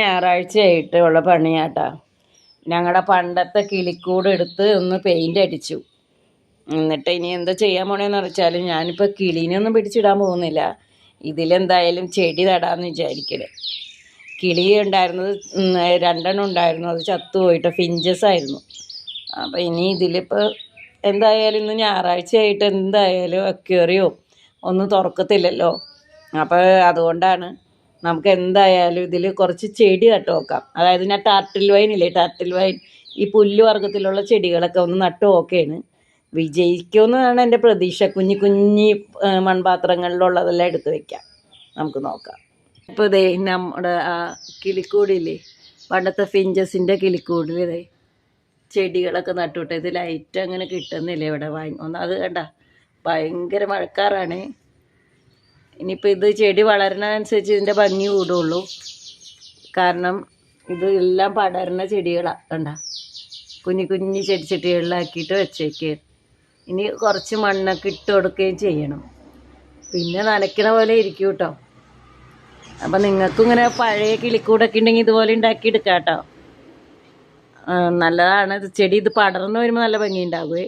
ഞായറാഴ്ചയായിട്ട് ഉള്ള പണിയാട്ടാ. ഞങ്ങളുടെ പണ്ടത്തെ കിളിക്കൂട് എടുത്ത് ഒന്ന് പെയിന്റ് അടിച്ചു. എന്നിട്ട് ഇനി എന്താ ചെയ്യാൻ പോണേന്ന് വെച്ചാൽ ഞാനിപ്പോൾ കിളീനൊന്നും പിടിച്ചിടാൻ പോകുന്നില്ല. ഇതിലെന്തായാലും ചെടി നടാമെന്ന് വിചാരിക്കൽ കിളി ഉണ്ടായിരുന്നത് രണ്ടെണ്ണം ഉണ്ടായിരുന്നു. അത് ചത്തുപോയിട്ട് ഫിഞ്ചസ് ആയിരുന്നു. അപ്പോൾ ഇനി ഇതിലിപ്പോൾ എന്തായാലും ഇന്ന് ഞായറാഴ്ചയായിട്ട് എന്തായാലും അക്വേറിയോ ഒന്നും തുറക്കത്തില്ലല്ലോ. അപ്പോൾ അതുകൊണ്ടാണ് നമുക്ക് എന്തായാലും ഇതിൽ കുറച്ച് ചെടി നട്ട് നോക്കാം. അതായത് ഞാൻ ടാർട്ടിൽ വൈൻ ഇല്ലേ? ടാർട്ടിൽ വൈൻ ഈ പുല്ല് വർഗത്തിലുള്ള ചെടികളൊക്കെ ഒന്ന് നട്ടു നോക്കുകയാണ് വിജയിക്കുമെന്നാണ് എന്റെ പ്രതീക്ഷ. കുഞ്ഞി കുഞ്ഞി മൺപാത്രങ്ങളിലുള്ളതെല്ലാം എടുത്ത് വെക്കാം. നമുക്ക് നോക്കാം. ഇപ്പോൾ ഇതേ നമ്മുടെ ആ കിളിക്കൂടില്ലേ? പണ്ടത്തെ ഫിഞ്ചസിന്റെ കിളിക്കൂടിൽ ഇതേ ചെടികളൊക്കെ നട്ടുവിട്ടെ. ഇത് ലൈറ്റ് അങ്ങനെ കിട്ടുന്നില്ല ഇവിടെ? വാങ്ങി ഒന്ന് അത് കണ്ട? ഭയങ്കര മഴക്കാറാണ്. ഇനിയിപ്പോൾ ഇത് ചെടി വളരുന്നതനുസരിച്ച് ഇതിന്റെ ഭംഗി കൂടുള്ളൂ. കാരണം ഇത് എല്ലാം പടരുന്ന ചെടികളാണ് കണ്ട? കുഞ്ഞു കുഞ്ഞു ചെടി ചെടികളിലാക്കിയിട്ട് വെച്ചേക്കുക ഇനി കുറച്ച് മണ്ണൊക്കെ ഇട്ട് കൊടുക്കുകയും ചെയ്യണം. പിന്നെ നനയ്ക്കണ പോലെ ഇരിക്കും കേട്ടോ. അപ്പം നിങ്ങൾക്കും ഇങ്ങനെ പഴയ കിളിക്കൂടൊക്കെ ഉണ്ടെങ്കിൽ ഇതുപോലെ ഉണ്ടാക്കി എടുക്കാം കേട്ടോ നല്ലതാണ്. ചെടി ഇത് പടർന്നു വരുമ്പോൾ നല്ല ഭംഗി ഉണ്ടാകുമേ